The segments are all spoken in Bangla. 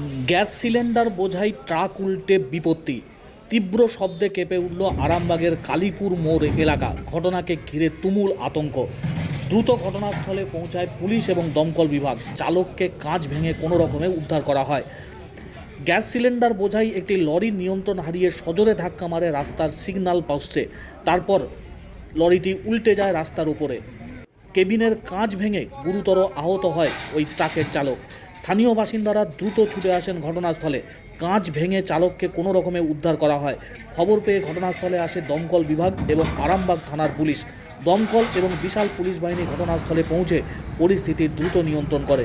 গ্যাস সিলিন্ডার বোঝাই ট্রাক উল্টে বিপত্তি। তীব্র শব্দে কেঁপে উঠল আরামবাগের কালীপুর মোড় এলাকা। ঘটনাকে ঘিরে তুমুল আতঙ্ক। দ্রুত ঘটনাস্থলে পৌঁছায় পুলিশ এবং দমকল বিভাগ। চালককে কাঁচ ভেঙে কোনো রকমে উদ্ধার করা হয়। গ্যাস সিলিন্ডার বোঝাই একটি লরি নিয়ন্ত্রণ হারিয়ে সজোরে ধাক্কা মারে রাস্তার সিগন্যাল পোস্টে তারপর লরিটি উল্টে যায় রাস্তার উপরে। কেবিনের কাঁচ ভেঙে গুরুতর আহত হয় ওই ট্রাকের চালক। স্থানীয় বাসিন্দারা দ্রুত ছুটে আসেন ঘটনাস্থলে। কাঁচ ভেঙে চালককে কোনো রকমে উদ্ধার করা হয়। খবর পেয়ে ঘটনাস্থলে আসে দমকল বিভাগ এবং আরামবাগ থানার পুলিশ। দমকল এবং বিশাল পুলিশ বাহিনী ঘটনাস্থলে পৌঁছে পরিস্থিতি দ্রুত নিয়ন্ত্রণ করে।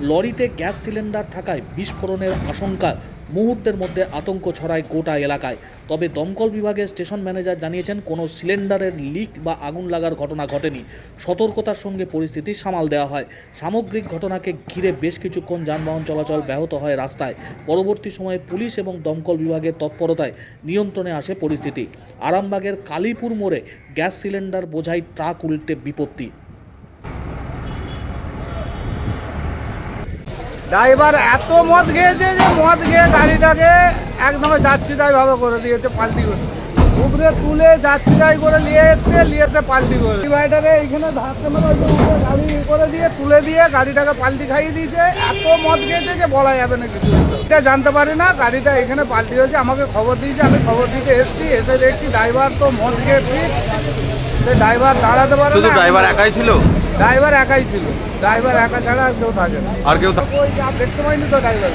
লরিতে গ্যাস সিলিন্ডার থাকায় বিস্ফোরণের আশঙ্কা। মুহূর্তের মধ্যে আতঙ্ক ছড়ায় গোটা এলাকায়। তবে দমকল বিভাগের স্টেশন ম্যানেজার জানিয়েছেন, কোনো সিলিন্ডারের লিক বা আগুন লাগার ঘটনা ঘটেনি। সতর্কতার সঙ্গে পরিস্থিতি সামাল দেওয়া হয়। সামগ্রিক ঘটনাকে ঘিরে বেশ কিছুক্ষণ যানবাহন চলাচল ব্যাহত হয় রাস্তায়। পরবর্তী সময়ে পুলিশ এবং দমকল বিভাগের তৎপরতায় নিয়ন্ত্রণে আসে পরিস্থিতি। আরামবাগের কালীপুর মোড়ে গ্যাস সিলিন্ডার বোঝাই ট্রাক উল্টে বিপত্তি। ড্রাইভার এত মদ খেয়েছে যে মদ খেয়ে গাড়িটাকে একদম যাচ্ছি তাই ভাবে করে দিয়েছে পাল্টি করে। উপরে তুলে যাচ্ছি তাই করে নিয়ে এসছে নিয়ে এসে পাল্টি করে। ডিভাইডারে এইখানে ধারতে মানে উপরে গাড়ি করে দিয়ে তুলে দিয়ে গাড়িটাকে পাল্টি খাইয়ে দিয়েছে। এত মদ খেয়েছে যে বলা যাবে না কিছু। এটা জানতে পারি না গাড়িটা এখানে পাল্টি হয়েছে আমাকে খবর দিয়েছে আমি খবর দিতে এসেছি এসে দেখছি ড্রাইভার তো মদ খেয়ে ঠিক সে ড্রাইভার দাঁড়াতে পারে শুধু ড্রাইভার একাই ছিল? ড্রাইভার একাই ছিল। ড্রাইভার একা ছাড়া আর কেউ থাকে না। আর কেউ দেখতে পাইনি তো ড্রাইভার